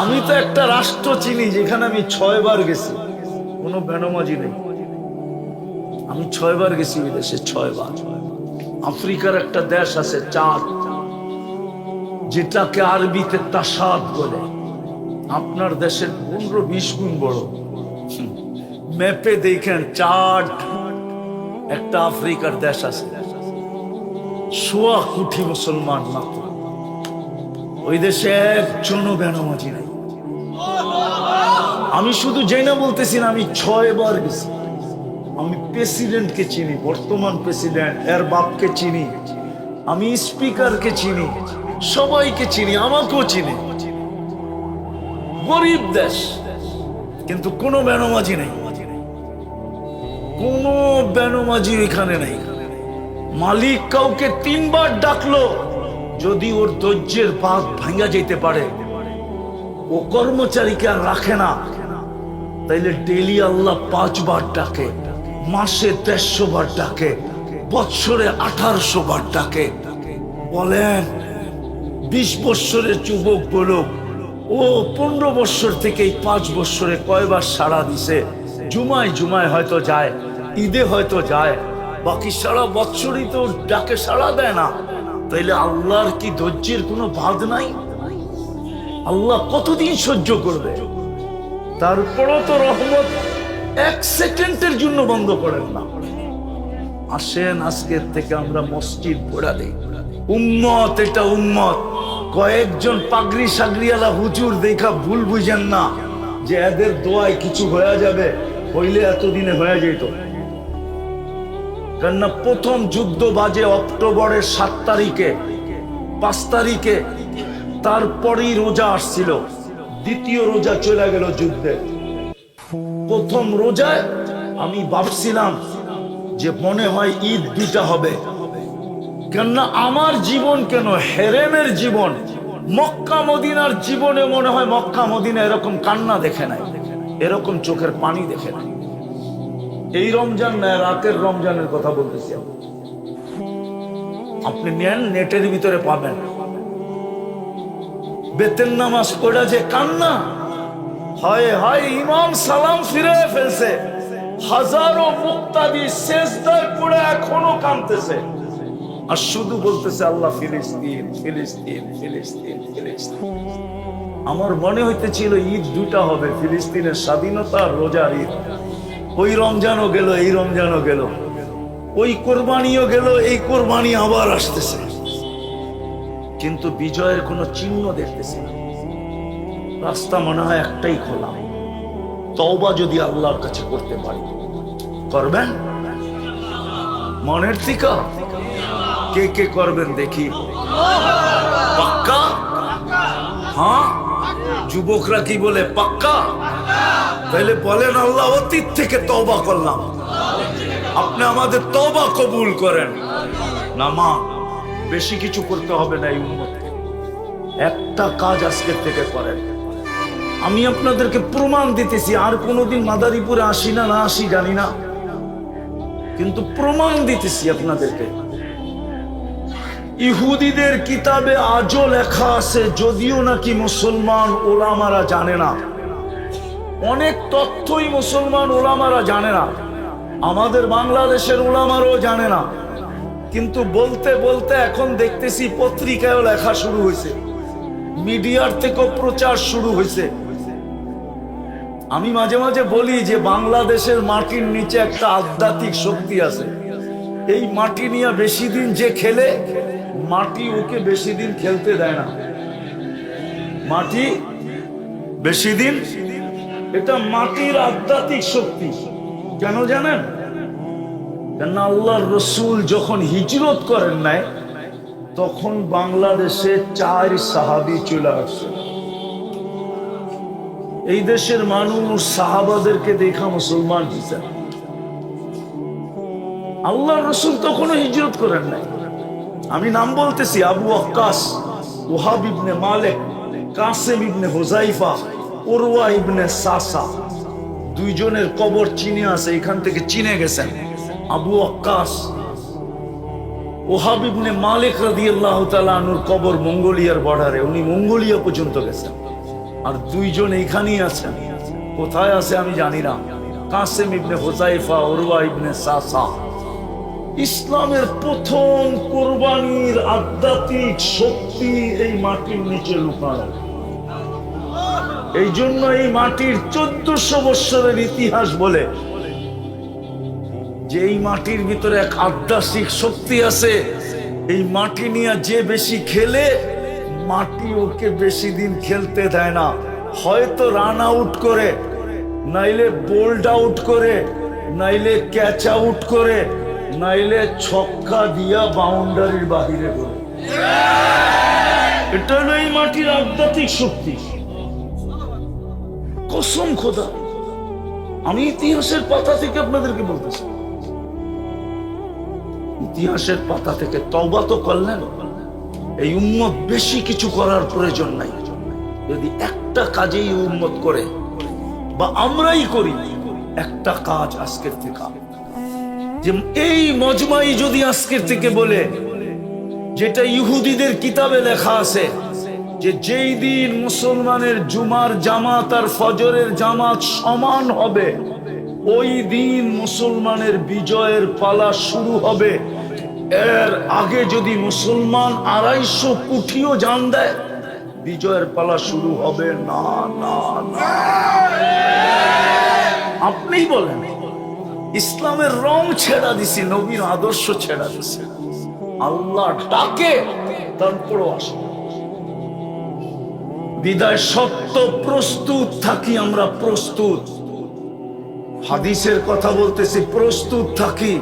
আমি তো একটা রাষ্ট্র চিনি, যেখানে আমি ছয়বার গেছি। কোনো বেনমাজি নেই। আমি ছয়বার গেছি বিদেশে, ছয়বার। আফ্রিকার একটা দেশ আছে চাঁদ, যেটাকে আরবিতে তাসাদ বলে। আপনার দেশের পনেরো বিশ গুণ বড়। ম্যাপে দেখেন চাঁদ, একটা আফ্রিকার দেশ আছে। সোয়া কোটি মুসলমান মাত্র। ওই দেশে একজনও বেনামাজি নাই। আমি শুধু যাই না বলতেছি না, আমি ছয় বার গেছি। আমি প্রেসিডেন্টকে চিনি, বর্তমান প্রেসিডেন্ট, এর বাপকে চিনি, আমি স্পিকারকে চিনি, সবাইকে চিনি, আমাকেও চিনি। গরিব দেশ, কিন্তু কোনো বেনমাজি নেই। কোনো বেনমাজি এখানে নেই। মালিক কাউকে তিনবার ডাকলো, যদি ওর ধৈর্যের বাঘ ভাঙ্গা যেতে পারে, ও কর্মচারীকে আর রাখে না। তাইলে ডেলি আল্লাহ পাঁচবার ডাকে, মাসে দেড়শো বার ডাকে বৎসরে আঠারোশো বার ডাকে। বলেন, বিশ বৎসরের যুবক বলুক ও পনেরো বৎসর থেকে এই পাঁচ বৎসরে কয়বার সাড়া দিছে? জুমায় জুমায় হয়তো যায়, ঈদে হয়তো যায়, বাকি সারা বৎসরই তো ডাকে সাড়া দেয় না। তাইলে আল্লাহর কি ধৈর্যের কোনো বাদ নাই? আল্লাহ কতদিন সহ্য করবে? তারপরও তো রহমত এক সেকেন্ডের জন্য বন্ধ করেন না। আসেন, আজকের থেকে আমরা মসজিদ পড়া দিই। উম্মত, এটা উম্মত। কয়েকজন পাগড়ি সাগরিয়ালা হুজুর দেখা ভুল বুঝেন না যে এদের দোয়ায় কিছু হয়ে যাবে, হইলে এতদিনে হয়ে যেত। কেননা প্রথম যুদ্ধ বাজে অক্টোবরের সাত তারিখে, পাঁচ তারিখে, তারপরেই রোজা আসছিল। দ্বিতীয় রোজা চলে গেল যুদ্ধে। প্রথম রোজায় আমি ভাবছিলাম যে মনে হয় ঈদ দুটা হবে। কেননা আমার জীবন কেন হেরেমের জীবন, মক্কা মদিনার জীবনে মনে হয় মক্কা মদিনা এরকম কান্না দেখে নাই, এরকম চোখের পানি দেখে নাই। এই রমজান না, রাতের রমজানের কথা বলতেছি আপনি নেন, নেটের ভিতরে পাবেন। বেতেন নামাজ পড়া যে কান্না। হয় হয়, ইমাম সালাম ফিরে ফেলছে। হাজারো মুক্তাদি শেষদার পড়ে এখনও কাঁদতেছে। আর শুধু বলতেছে, আল্লাহ ফিলিস্তিন ফিলিস্তিন ফিলিস্তিন ফিলিস্তিন। আমার মনে হইতেছিল, ঈদ দুটা হবে, ফিলিস্তিনের স্বাধীনতা রোজার ঈদ। ওই রমজানও গেল, এই রমজানও গেল। ওই কোরবানিও গেল, এই কোরবানি আবার আসতেছে। কিন্তু বিজয়ের কোনো চিহ্ন দেখতেছি না। রাস্তা মনে হয় একটাই খোলা। তওবা যদি আল্লাহর কাছে করতে পারি। করবেন? মনের থেকে? কে কে করবেন দেখি। পাক্কা? হ্যাঁ? যুবকরা কি বলে পাক্কা? তাহলে বলেন, আল্লাহ অতীত থেকে তওবা করলাম। আপনি আমাদের তওবা কবুল করেন। না মা বেশি কিছু করতে হবে না এই উন্মতকে একটা কাজ আজকের থেকে করেন। আমি আপনাদেরকে প্রমাণ দিতেছি, আর কোনোদিন মাদারীপুরে আসি না না আসি জানি না। কিন্তু প্রমাণ দিতেছি আপনাদেরকে। ইহুদিদের কিতাবে আজও লেখা আছে, যদিও নাকি মুসলমান ওলামারা জানে না। অনেক তথ্যই মুসলমান ওলামারা জানে না। আমাদের বাংলাদেশের ওলামারও জানে না। কিন্তু বলতে বলতে এখন দেখতেছি পত্রিকায়ও লেখা শুরু হয়েছে। মিডিয়ার থেকেও প্রচার শুরু হয়েছে। আমি মাঝে মাঝে বলি যে বাংলাদেশের মাটির নিচে একটা আধ্যাত্মিক শক্তি আছে। এই মাটি নিয়ে বেশি দিন যে খেলে, মাটি ওকে বেশি দিন খেলতে দেয় না। মাটি বেশি দিন, এটা মাটির আধ্যাত্মিক শক্তি। কেন জানেন? কেন আল্লাহর রসুল যখন হিজরত করেন নাই, তখন বাংলাদেশে চার সাহাবি চলে আসছে এই দেশের মানুষ সাহাবাদেরকে দেখা মুসলমান হয়েছে আল্লাহর রসুল তখনও হিজরত করেন নাই। আমি নাম বলতেছি আবু আক্কাস, ওহাব ইবনে মালেক, কাসেম ইবনে হোজাইফা ওরওয়া ইবনে সাসা। দুইজনের কবর চিনে আছে, এখান থেকে চিনে গেছেন। আবু আক্কাস ওহাব ইবনে মালিক রাদিয়াল্লাহু তাআলা আনুর কবর মঙ্গোলিয়ার বর্ডারে। উনি মঙ্গোলিয়া পর্যন্ত গেছেন। আর দুইজন এইখানেই আছেন। কোথায় আছে আমি জানি না। কাসেম ইবনে হোসাইফা ওরওয়া ইবনে সাসা। ইসলামের প্রথম কোরবানির আধ্যাত্মিক শক্তি এই মাটির নিচে লুকানো। এই জন্য এই মাটির চোদ্দশো বৎসরের ইতিহাস বলে যে এই মাটির ভিতরে এক আধ্যাত্মিক শক্তি আছে, এই মাটি নিয়ে যে বেশি খেলে, মাটি ওকে বেশি দিন খেলতে দেয় না। হয়তো রান আউট করে, নাইলে বোল্ড আউট করে, নাইলে ক্যাচ আউট করে, নাইলে ছক্কা দিয়া বাউন্ডারির বাহিরে করে। এটা হলো এই মাটির আধ্যাত্মিক শক্তি। কসম খোদা। আমি ইতিহাসের পাতা থেকে আপনাদেরকে বলতেছি। ইতিহাসের পাতা থেকে তওবা তো করলেন। এই উম্মত বেশি কিছু করার প্রয়োজন নাই। যদি একটা কাজেই এই উম্মত করে, বা আমরাই করি, একটা কাজ আজকের থেকে। যে এই মজমাই যদি আজকের থেকে বলে, যেটা ইহুদিদের কিতাবে লেখা আছে, যে যেই দিন মুসলমানের জুমার জামাত আর ফজরের জামাত সমান হবে, ওই দিন মুসলমানের বিজয়ের পালা শুরু হবে। এর আগে যদি মুসলমান আড়াইশো কুঠিও জান দেয়, বিজয়ের পালা শুরু হবে। না না না। আপনিই বলেন, ইসলামের রং ছেড়া দিছি, নবীর আদর্শ ছেড়া দিছি। আল্লাহ ডাকে, তারপরও আসে। বিদায় সত্য, প্রস্তুত থাকি আমরা, প্রস্তুত। হাদিসের কথা বলতেছি, প্রস্তুত থাকি।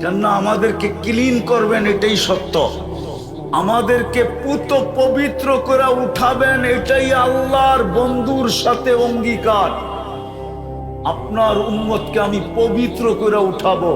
কেন আমাদেরকে ক্লিন করবেন, এটাই সত্য। আমাদেরকে পুত পবিত্র করে উঠাবেন, এটাই আল্লাহর বন্ধুর সাথে অঙ্গীকার। আপনার উম্মতকে আমি পবিত্র করে উঠাবো,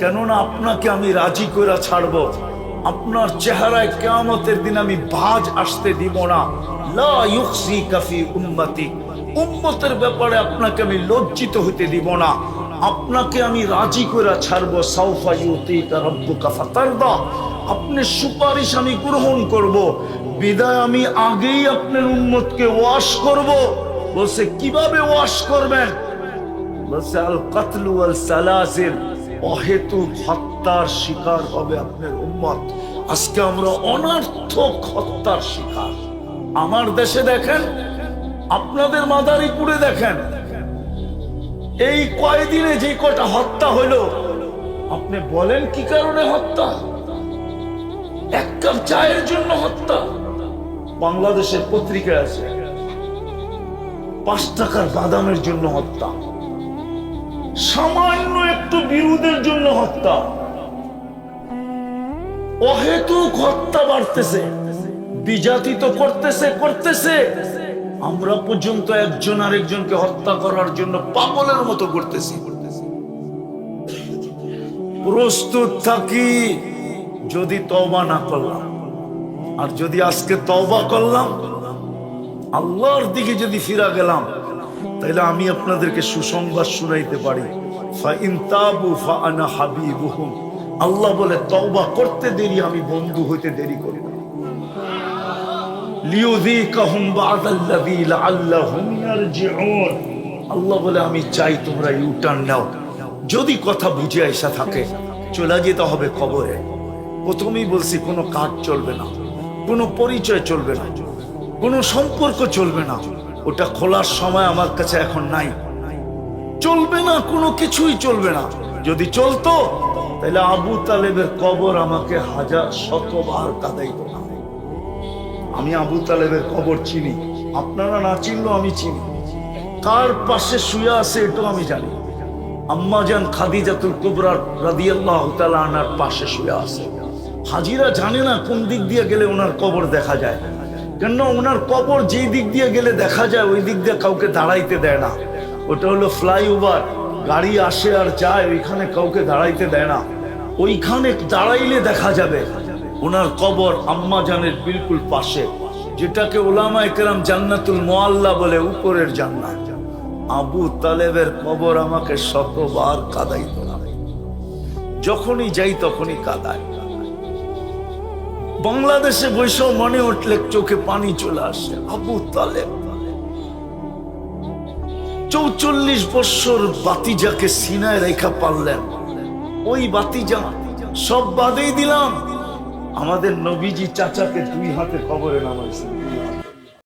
কেননা আপনাকে আমি রাজি করে ছাড়বো। আপনার চেহারায় কেয়ামতের দিন আমি ভাজ আসতে দিব না। কাফি উম্মতি উম্মতের ব্যাপারে আপনাকে আমি লজ্জিত হতে দিব না। আপনাকে আমি রাজি করে ছাড়বো, সাউফা ইউতিকা রাব্বুকা ফাতারদা। আপনি সুপারিশ আমি গ্রহণ করব, বিদায় আমি আগেই আপনার উম্মতকে ওয়াশ করব। বলছে, কীভাবে ওয়াশ করবেন? বলছে আল কাতলু আল সালাসিল অহেতুক হত্যার শিকার হবে আপনার উম্মত। আজকে আমরা অনর্থক হত্যার শিকার। আমার দেশে দেখেন, আপনাদের মাদারীপুরে দেখেন এই কয়দিনে যে কটা হত্যা হইল আপনি বলেন কি কারণে হত্যা? এক কাপ চায়ের জন্য হত্যা? বাংলাদেশের পত্রিকায় আছে, পাঁচ টাকার বাদামের জন্য হত্যা। সামান্য একটু বিরোধের জন্য হত্যা। অহেতুক হত্যা বাড়তেছে, বিজাতি তো করতেছে করতেছে। আমরা পর্যন্ত একজন আরেকজনকে হত্যা করার জন্য পাগলের মতো করতেছি। প্রস্তুত থাকি, যদি তওবা না করলাম। আর যদি আজকে তওবা করলাম, আল্লাহর দিকে যদি ফিরা গেলাম, তাহলে আমি আপনাদেরকে সুসংবাদ শুনাইতে পারি। তাবু আল্লাহ বলে, তওবা করতে দেরি, আমি বন্ধু হইতে দেরি করি আল্লাহ বলে, আমি চাই তোমরা ইউটার্ন নাও। যদি কথা বুঝে থাকে, চলে যেতে হবে কবরে। প্রথমেই বলছি, কোনো কাজ চলবে না, কোনো পরিচয় চলবে না, কোনো সম্পর্ক চলবে না। ওটা খোলার সময় আমার কাছে এখন নাই। চলবে না, কোনো কিছুই চলবে না। যদি চলতো, তাহলে আবু তালেবের কবর আমাকে হাজার, শতবার কাদাইতো না। আমি আবু তালেবের কবর চিনি। আপনারা না চিনলেও আমি চিনি। কার পাশে শুয়ে আছে এটাও আমি জানি। আম্মাজান খাদিজাতুল কুবরার রাদিয়াল্লাহু তাআলা আনার পাশে শুয়ে আছে। হাজিরা জানে না কোন দিক দিয়ে গেলে ওনার কবর দেখা যায়। কেন ওনার কবর যেই দিক দিয়ে গেলে দেখা যায়, ওই দিক দিয়ে কাউকে দাঁড়াইতে দেয় না। ওটা হলো ফ্লাইওভার। গাড়ি আসে আর যায়, ওইখানে কাউকে দাঁড়াইতে দেয় না। ওইখানে দাঁড়াইলে দেখা যাবে। ওনার কবর আম্মা জানের বিলকুল পাশে, যেটাকে ওলামা একরাম জান্নাতুল মোয়াল্লা বলে উপরের জান্নাত। আবু তালেবের কবর আমাকে শতবার কাদাইত না। যখনই যাই তখনই কাদায়। বাংলাদেশে বৈশাখ মনে উঠলে চোখে পানি চলে আসে, আবু তালেব। চৌচল্লিশ বৎসর বাতিজাকে সিনায় রেখা পারলেন ওই বাতিজা সব বাদেই দিলাম। আমাদের নবীজি চাচাকে দুই হাতে খবরে নামাইছেন।